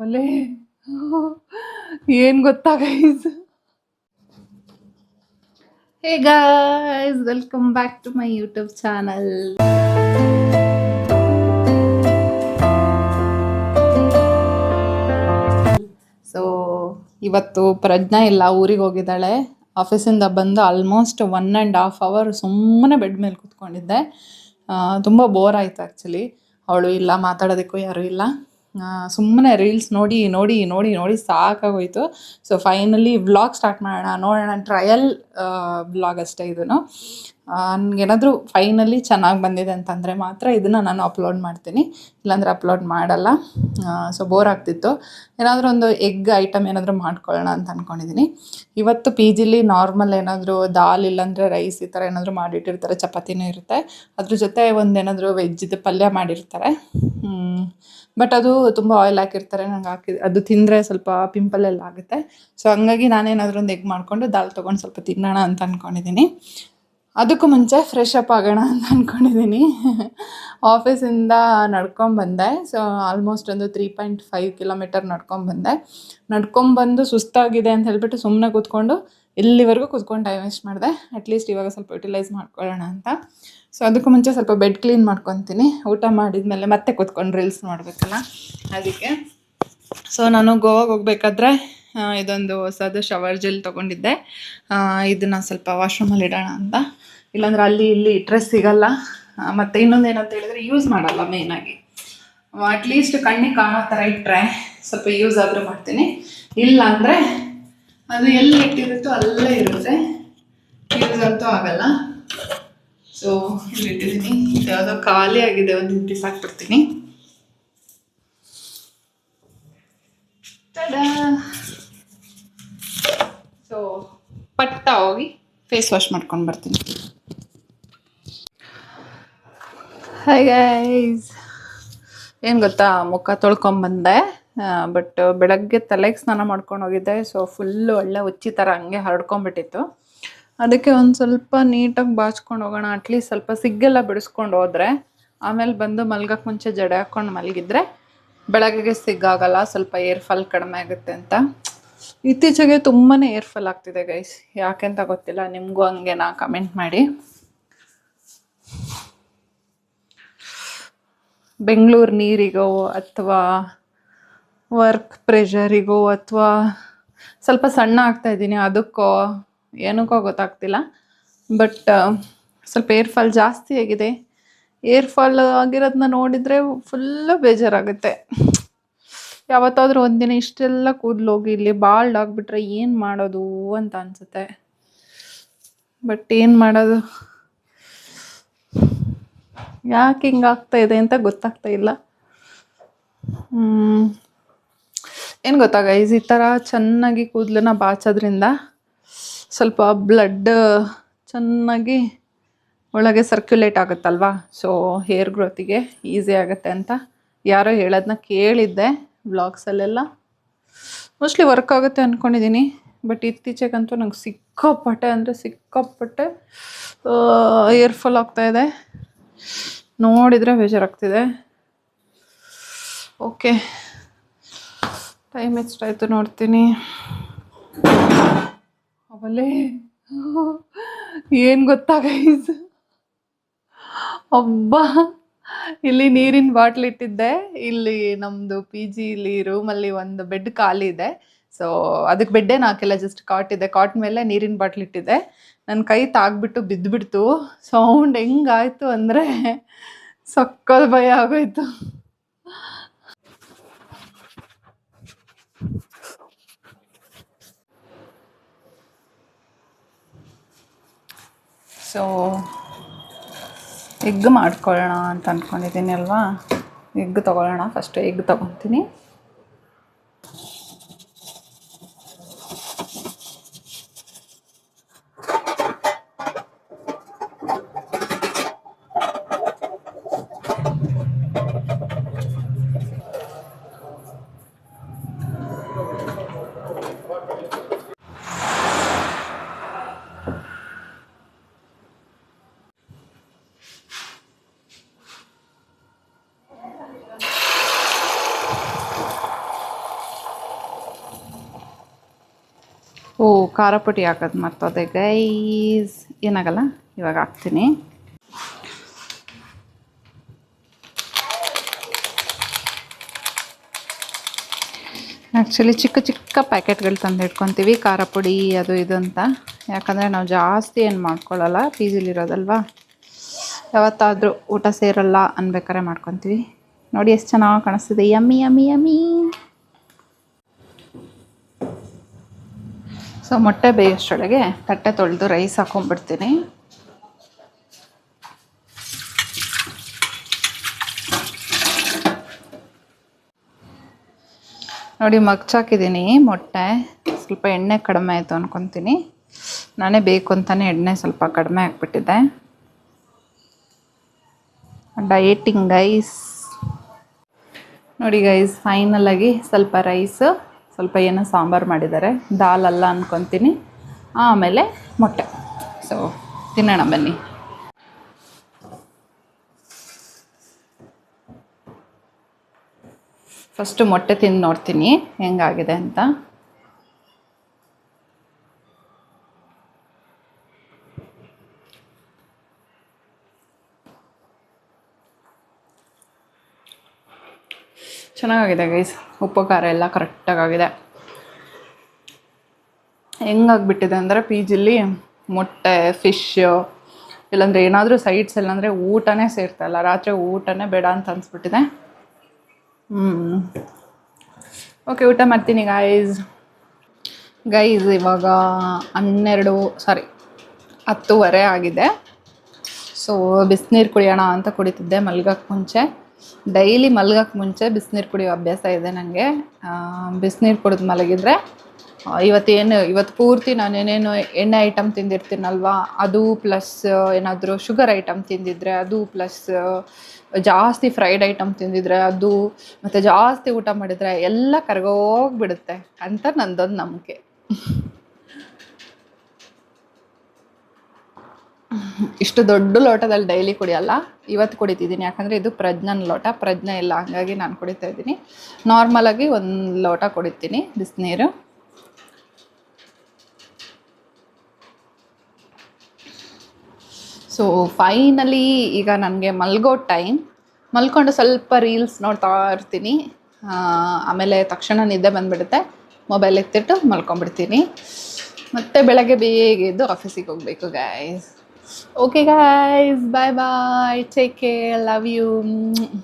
ಅವಲೇ ಏನು ಗೊತ್ತಾ guys hey guys welcome back to my YouTube channel so ಇವತ್ತು ಪ್ರಜ್ಞಾ ಇಲ್ಲ, ಊರಿಗೆ ಹೋಗಿದ್ದಾಳೆ. ಆಫೀಸಿಂದ ಬಂದು almost one and half hour ಸುಮ್ಮನೆ ಬೆಡ್ ಮೇಲೆ ಕೂತ್ಕೊಂಡಿದ್ದೆ. ತುಂಬ ಬೋರ್ ಆಯಿತು ಆ್ಯಕ್ಚುಲಿ ಅವಳು ಇಲ್ಲ, ಮಾತಾಡೋದಕ್ಕೂ ಯಾರೂ ಇಲ್ಲ. ಸುಮ್ಮನೆ ರೀಲ್ಸ್ ನೋಡಿ ನೋಡಿ ನೋಡಿ ನೋಡಿ ಸಾಕಾಗೋಯ್ತು. ಸೊ ಫೈನಲಿ ವ್ಲಾಗ್ ಸ್ಟಾರ್ಟ್ ಮಾಡೋಣ, ನೋಡೋಣ ಟ್ರಯಲ್ ವ್ಲಾಗ್ ಅಷ್ಟೇ ಇದನ್ನು ನನಗೇನಾದರೂ ಫೈನಲಿ ಚೆನ್ನಾಗಿ ಬಂದಿದೆ ಅಂತಂದರೆ ಮಾತ್ರ ಇದನ್ನು ನಾನು ಅಪ್ಲೋಡ್ ಮಾಡ್ತೀನಿ. ಇಲ್ಲಾಂದರೆ ಅಪ್ಲೋಡ್ ಮಾಡಲ್ಲ. ಸೊ ಬೋರ್ ಆಗ್ತಿತ್ತು. ಏನಾದರೂ ಒಂದು ಎಗ್ ಐಟಮ್ ಏನಾದರೂ ಮಾಡ್ಕೊಳ್ಳೋಣ ಅಂತ ಅಂದ್ಕೊಂಡಿದ್ದೀನಿ ಇವತ್ತು ಪಿ ಜಿಲಿ ನಾರ್ಮಲ್ ಏನಾದರೂ ದಾಲ್ ಇಲ್ಲಾಂದರೆ ರೈಸ್ ಈ ಥರ ಏನಾದರೂ ಮಾಡಿಟ್ಟಿರ್ತಾರೆ, ಚಪಾತಿನೂ ಇರುತ್ತೆ. ಅದ್ರ ಜೊತೆ ಒಂದು ಏನಾದರೂ ವೆಜ್ಜಿದು ಪಲ್ಯ ಮಾಡಿರ್ತಾರೆ. ಬಟ್ ಅದು ತುಂಬ ಆಯಿಲ್ ಹಾಕಿರ್ತಾರೆ, ನಂಗೆ ಹಾಕಿ, ಅದು ತಿಂದರೆ ಸ್ವಲ್ಪ ಪಿಂಪಲ್ ಎಲ್ಲ ಆಗುತ್ತೆ. ಸೊ ಹಂಗಾಗಿ ನಾನೇನಾದರೂ ಒಂದು ಎಗ್ ಮಾಡಿಕೊಂಡು ದಾಲ್ ತೊಗೊಂಡು ಸ್ವಲ್ಪ ತಿನ್ನೋಣ ಅಂತ ಅಂದ್ಕೊಂಡಿದ್ದೀನಿ ಅದಕ್ಕೂ ಮುಂಚೆ ಫ್ರೆಶ್ ಅಪ್ ಆಗೋಣ ಅಂತ ಅಂದ್ಕೊಂಡಿದ್ದೀನಿ ಆಫೀಸಿಂದ ನಡ್ಕೊಂಬಂದೆ ಸೊ ಆಲ್ಮೋಸ್ಟ್ ಒಂದು ತ್ರೀ ಪಾಯಿಂಟ್ ಫೈವ್ ಕಿಲೋಮೀಟರ್ ನಡ್ಕೊಂಬಂದೆ ನಡ್ಕೊಂಬಂದು ಸುಸ್ತಾಗಿದೆ ಅಂತ ಹೇಳ್ಬಿಟ್ಟು ಸುಮ್ಮನೆ ಕೂತ್ಕೊಂಡು ಇಲ್ಲಿವರೆಗೂ ಕೂತ್ಕೊಂಡು ಟೈಮ್ ವೇಸ್ಟ್ ಮಾಡಿದೆ. ಅಟ್ಲೀಸ್ಟ್ ಇವಾಗ ಸ್ವಲ್ಪ ಯುಟಿಲೈಸ್ ಮಾಡ್ಕೊಳ್ಳೋಣ ಅಂತ. ಸೊ ಅದಕ್ಕೂ ಮುಂಚೆ ಸ್ವಲ್ಪ ಬೆಡ್ ಕ್ಲೀನ್ ಮಾಡ್ಕೊತೀನಿ. ಊಟ ಮಾಡಿದ್ಮೇಲೆ ಮತ್ತೆ ಕೂತ್ಕೊಂಡು ರೀಲ್ಸ್ ಮಾಡಬೇಕಲ್ಲ ಅದಕ್ಕೆ. ಸೊ ನಾನು ಗೋವಾಗ ಹೋಗ್ಬೇಕಾದ್ರೆ ಇದೊಂದು ಹೊಸದು ಶವರ್ ಜೆಲ್ ತೊಗೊಂಡಿದ್ದೆ. ಇದನ್ನು ಸ್ವಲ್ಪ ವಾಶ್ರೂಮಲ್ಲಿ ಇಡೋಣ ಅಂತ. ಇಲ್ಲಾಂದ್ರೆ ಅಲ್ಲಿ ಇಲ್ಲಿ ಇಟ್ಟರೆ ಸಿಗಲ್ಲ. ಮತ್ತು ಮತ್ತೆ ಇನ್ನೊಂದು ಏನಂತ ಹೇಳಿದ್ರೆ ಯೂಸ್ ಮಾಡಲ್ಲ ಮೇಯ್ನಾಗಿ ಅಟ್ಲೀಸ್ಟ್ ಕಣ್ಣಿಗೆ ಕಾಣೋ ಥರ ಇಟ್ಟರೆ ಸ್ವಲ್ಪ ಯೂಸ್ ಆದರೂ ಮಾಡ್ತೀನಿ. ಇಲ್ಲ ಅಂದರೆ ಅದು ಎಲ್ಲಿ ಇಟ್ಟಿರುತ್ತೋ ಅಲ್ಲೇ ಇರುತ್ತೆ. ಯೂಸ್ ಅಂತೂ ಆಗಲ್ಲ. ಸೊ ಇಲ್ಲಿ ಇಟ್ಟಿದ್ದೀನಿ ಯಾವುದೋ ಖಾಲಿ ಆಗಿದೆ, ಒಂದು ಬಿಸಾಕ್ಬಿಡ್ತೀನಿ ಸೊ ಪಟ್ಟ ಹೋಗಿ ಫೇಸ್ ವಾಶ್ ಮಾಡ್ಕೊಂಡು ಬರ್ತೀನಿ. ಹಾಯ್ ಗೈಸ್ ಏನು ಗೊತ್ತಾ, ಮುಖ ತೊಳ್ಕೊಂಬಂದೆ ಬಟ್ ಬೆಳಗ್ಗೆ ತಲೆಗೆ ಸ್ನಾನ ಮಾಡ್ಕೊಂಡು ಹೋಗಿದ್ದೆ ಸೊ ಫುಲ್ಲು ಒಳ್ಳೆ ಉಚ್ಚಿ ಥರ ಹಂಗೆ ಹರಡ್ಕೊಂಬಿಟ್ಟಿತ್ತು ಅದಕ್ಕೆ ಒಂದು ಸ್ವಲ್ಪ ನೀಟಾಗಿ ಬಾಚ್ಕೊಂಡು ಹೋಗೋಣ. ಅಟ್ಲೀಸ್ಟ್ ಸ್ವಲ್ಪ ಸಿಗ್ಗೆಲ್ಲ ಬಿಡಿಸ್ಕೊಂಡು ಹೋದರೆ, ಆಮೇಲೆ ಬಂದು ಮಲ್ಗಕ್ಕೆ ಮುಂಚೆ ಜಡೆ ಹಾಕ್ಕೊಂಡು ಮಲಗಿದ್ರೆ ಬೆಳಗ್ಗೆಗೆ ಸಿಗ್ಗಾಗಲ್ಲ, ಸ್ವಲ್ಪ ಏರ್ ಫಾಲ್ ಕಡಿಮೆ ಆಗುತ್ತೆ ಅಂತ. ಇತ್ತೀಚೆಗೆ ತುಂಬಾ ಏರ್ ಫಾಲ್ ಆಗ್ತಿದೆ ಗೈಸ್ ಯಾಕೆ ಅಂತ ಗೊತ್ತಿಲ್ಲ, ನಿಮಗೂ ಹಂಗೆನಾ ಕಮೆಂಟ್ ಮಾಡಿ. ಬೆಂಗಳೂರು ನೀರಿಗೋ ಅಥವಾ ವರ್ಕ್ ಪ್ರೆಷರಿಗೋ ಅಥವಾ ಸ್ವಲ್ಪ ಸಣ್ಣ ಆಗ್ತಾ ಇದ್ದೀನಿ, ಅದಕ್ಕೋ ಏನಕ್ಕೋ ಗೊತ್ತಾಗ್ತಿಲ್ಲ. ಬಟ್ ಸ್ವಲ್ಪ ಏರ್ ಫಾಲ್ ಜಾಸ್ತಿ ಆಗಿದೆ. ಏರ್ ಫಾಲ್ ಆಗಿರೋದನ್ನ ನೋಡಿದರೆ ಫುಲ್ಲು ಬೇಜಾರಾಗುತ್ತೆ. ಯಾವತ್ತಾದರೂ ಒಂದಿನ ಇಷ್ಟೆಲ್ಲ ಕೂದಲು ಹೋಗಿ ಇಲ್ಲಿ ಬಾಲ್ಡ್ ಆಗಿಬಿಟ್ರೆ ಏನು ಮಾಡೋದು ಅಂತ ಅನಿಸುತ್ತೆ. ಬಟ್ ಏನು ಮಾಡೋದು? ಯಾಕೆ ಹಿಂಗಾಗ್ತಾ ಇದೆ ಅಂತ ಗೊತ್ತಾಗ್ತಾ ಇಲ್ಲ. ಏನು ಗೊತ್ತಾ ಗೈಸ್ ಈ ಥರ ಚೆನ್ನಾಗಿ ಕೂದಲನ್ನ ಬಾಚೋದ್ರಿಂದ ಸ್ವಲ್ಪ ಬ್ಲಡ್ ಚೆನ್ನಾಗಿ ಒಳಗೆ ಸರ್ಕ್ಯುಲೇಟ್ ಆಗುತ್ತಲ್ವ? ಸೊ ಹೇರ್ ಗ್ರೋತಿಗೆ ಈಸಿ ಆಗುತ್ತೆ ಅಂತ ಯಾರೋ ಹೇಳೋದನ್ನ ಕೇಳಿದ್ದೆ ವ್ಲಾಗ್ಸಲ್ಲೆಲ್ಲ ಮೋಸ್ಟ್ಲಿ ವರ್ಕ್ ಆಗುತ್ತೆ ಅಂದ್ಕೊಂಡಿದ್ದೀನಿ ಬಟ್ ಇತ್ತೀಚೆಗಂತೂ ನಂಗೆ ಸಿಕ್ಕಾಪಟ್ಟೆ ಅಂದರೆ ಸಿಕ್ಕಾಪಟ್ಟೆ ಏರ್ ಫಾಲ್ ಆಗ್ತಾಯಿದೆ ನೋಡಿದರೆ ಬೇಜಾರಾಗ್ತಿದೆ. ಓಕೆ ಟೈಮ್ ಎಷ್ಟಾಯಿತು ನೋಡ್ತೀನಿ. ಅವಲೇ ಏನು ಗೊತ್ತಾ ಗೈಸ್ ಇಲ್ಲಿ ನೀರಿನ ಬಾಟ್ಲ್ ಇಟ್ಟಿದ್ದೆ. ಇಲ್ಲಿ ನಮ್ಮದು ಪಿ ಜಿಲಿ ರೂಮಲ್ಲಿ ಒಂದು ಬೆಡ್ ಖಾಲಿ ಇದೆ. ಸೊ ಅದಕ್ಕೆ ಬೆಡ್ಡೇ ಹಾಕಿಲ್ಲ ಜಸ್ಟ್ ಕಾಟ್ ಇದೆ. ಕಾಟ್ ಮೇಲೆ ನೀರಿನ ಬಾಟ್ಲ್ ಇಟ್ಟಿದ್ದೆ. ನನ್ನ ಕೈ ತಾಗ್ಬಿಟ್ಟು ಬಿದ್ದುಬಿಡ್ತು ಸೌಂಡ್ ಹೆಂಗಾಯ್ತು ಅಂದರೆ ಸಕ್ಕಲ್ ಭಯ ಆಗೋಯ್ತು. ಸೊ ಎಗ್ ಮಾಡ್ಕೊಳ್ಳೋಣ ಅಂತ ಅಂದ್ಕೊಂಡಿದ್ದೀನಿ ಅಲ್ವಾ? ಎಗ್ ತೊಗೊಳ್ಳೋಣ. ಫಸ್ಟ್ ಎಗ್ ತೊಗೊತೀನಿ ಖಾರ ಪುಡಿ ಹಾಕೋದು ಮರ್ತೋದೆ ಗೈಸ್ ಏನಾಗಲ್ಲ? ಇವಾಗ ಹಾಕ್ತೀನಿ. ಆ್ಯಕ್ಚುಲಿ ಚಿಕ್ಕ ಚಿಕ್ಕ ಪ್ಯಾಕೆಟ್ಗಳು ತಂದು ಇಟ್ಕೊತೀವಿ, ಖಾರ ಪುಡಿ, ಅದು ಇದು ಅಂತ. ಯಾಕಂದರೆ ನಾವು ಜಾಸ್ತಿ ಏನು ಮಾಡ್ಕೊಳ್ಳಲ್ಲ ಪಿ ಜಿಲಿರೋದಲ್ವಾ ಯಾವತ್ತಾದರೂ ಊಟ ಸೇರಲ್ಲ ಅನ್ಬೇಕಾರೆ ಮಾಡ್ಕೊತೀವಿ. ನೋಡಿ, ಎಷ್ಟು ಚೆನ್ನಾಗಿ ಕಾಣಿಸ್ತಿದೆ. ಯಮ್ಮಿ ಯಮ್ಮಿ ಯಮ್ಮಿ ಸೊ ಮೊಟ್ಟೆ ಬೇಯೋಷ್ಟೊಳಗೆ ತಟ್ಟೆ ತೊಳೆದು ರೈಸ್ ಹಾಕೊಂಡ್ಬಿಡ್ತೀನಿ. ನೋಡಿ, ಮಗ್ಚಾಕಿದ್ದೀನಿ ಮೊಟ್ಟೆ. ಸ್ವಲ್ಪ ಎಣ್ಣೆ ಕಡಿಮೆ ಆಯಿತು ಅಂದ್ಕೊತೀನಿ ನಾನೇ ಬೇಕು ಅಂತಲೇ ಎಣ್ಣೆ ಸ್ವಲ್ಪ ಕಡಿಮೆ ಹಾಕ್ಬಿಟ್ಟಿದ್ದೆ ಡಯಟಿಂಗ್ ಗೈಸ್ ನೋಡಿ ಗೈಸ್ ಫೈನಲಾಗಿ ಸ್ವಲ್ಪ ರೈಸ್ ಸ್ವಲ್ಪ ಏನೋ ಸಾಂಬಾರು ಮಾಡಿದ್ದಾರೆ. ದಾಲ್ ಅಲ್ಲ ಅಂದ್ಕೊತೀನಿ ಆಮೇಲೆ ಮೊಟ್ಟೆ. ಸೊ ತಿನ್ನೋಣ ಬನ್ನಿ. ಫಸ್ಟು ಮೊಟ್ಟೆ ತಿಂದು ನೋಡ್ತೀನಿ. ಹೆಂಗಾಗಿದೆ ಅಂತ. ಚೆನ್ನಾಗಿದೆ ಗೈಸ್ ಉಪ್ಪು, ಖಾರ ಎಲ್ಲ ಕರೆಕ್ಟಾಗಿದೆ ಹೆಂಗಾಗ್ಬಿಟ್ಟಿದೆ ಅಂದರೆ ಪಿ ಜಿಲಿ ಮೊಟ್ಟೆ ಫಿಶ್ ಇಲ್ಲಾಂದರೆ ಏನಾದರೂ ಸೈಡ್ಸ್ ಇಲ್ಲಾಂದರೆ ಊಟನೇ ಸೇರ್ತಾಯಿಲ್ಲ ರಾತ್ರಿ ಊಟನೇ ಬೇಡ ಅಂತ ಅನಿಸ್ಬಿಟ್ಟಿದೆ. ಹ್ಞೂ ಓಕೆ ಊಟ ಮಾಡ್ತೀನಿ ಗೈಸ್ ಗೈಸ್ ಇವಾಗ ಹನ್ನೆರಡು ಸಾರಿ ಹತ್ತುವರೆ ಆಗಿದೆ. ಸೊ ಬಿಸಿನೀರು ಕುಡಿಯೋಣ ಅಂತ ಕುಡಿತಿದ್ದೆ ಮಲ್ಗಕ್ಕೆ ಮುಂಚೆ. ಡೈಲಿ ಮಲಗಕ್ಕೆ ಮುಂಚೆ ಬಿಸಿನೀರು ಕುಡಿಯೋ ಅಭ್ಯಾಸ ಇದೆ ನನಗೆ ಬಿಸಿನೀರು ಕುಡಿದು ಮಲಗಿದ್ರೆ ಇವತ್ತೇನು ಇವತ್ತು ಪೂರ್ತಿ ನಾನು ಏನೇನು ಎಣ್ಣೆ ಐಟಮ್ ತಿಂದಿರ್ತೀನಲ್ವಾ, ಅದು ಪ್ಲಸ್ ಏನಾದರೂ ಶುಗರ್ ಐಟಮ್ ತಿಂದಿದ್ರೆ, ಅದು ಪ್ಲಸ್ ಜಾಸ್ತಿ ಫ್ರೈಡ್ ಐಟಮ್ ತಿಂದಿದ್ರೆ, ಅದು ಮತ್ತು ಜಾಸ್ತಿ ಊಟ ಮಾಡಿದರೆ ಎಲ್ಲ ಕರ್ಗೋಗ್ಬಿಡುತ್ತೆ ಅಂತ ನಂದೊಂದು ನಂಬಿಕೆ. ಇಷ್ಟು ದೊಡ್ಡ ಲೋಟದಲ್ಲಿ ಡೈಲಿ ಕುಡಿಯಲ್ಲ, ಇವತ್ತು ಕುಡಿತಿದ್ದೀನಿ. ಯಾಕಂದರೆ ಇದು ಪ್ರಜ್ಞನ ಲೋಟ. ಪ್ರಜ್ಞೆ ಇಲ್ಲ, ಹಾಗಾಗಿ ನಾನು ಕುಡಿತಾ ಇದ್ದೀನಿ. ನಾರ್ಮಲಾಗಿ ಒಂದು ಲೋಟ ಕುಡಿತೀನಿ, ಬಿಸಿನೀರು. ಸೊ ಫೈನಲಿ ಈಗ ನನಗೆ ಮಲ್ಗೋ ಟೈಮ್ ಮಲ್ಕೊಂಡು ಸ್ವಲ್ಪ ರೀಲ್ಸ್ ನೋಡ್ತಾ ಇರ್ತೀನಿ. ಆಮೇಲೆ ತಕ್ಷಣ ನಿದ್ದೆ ಬಂದುಬಿಡುತ್ತೆ. ಮೊಬೈಲ್ ಎತ್ತಿಟ್ಟು ಮಲ್ಕೊಂಡ್ಬಿಡ್ತೀನಿ. ಮತ್ತು ಬೆಳಗ್ಗೆ ಬೇಗ ಎದ್ದು ಆಫೀಸಿಗೆ ಹೋಗಬೇಕು guys Okay, guys. Bye bye. Take care. Love you.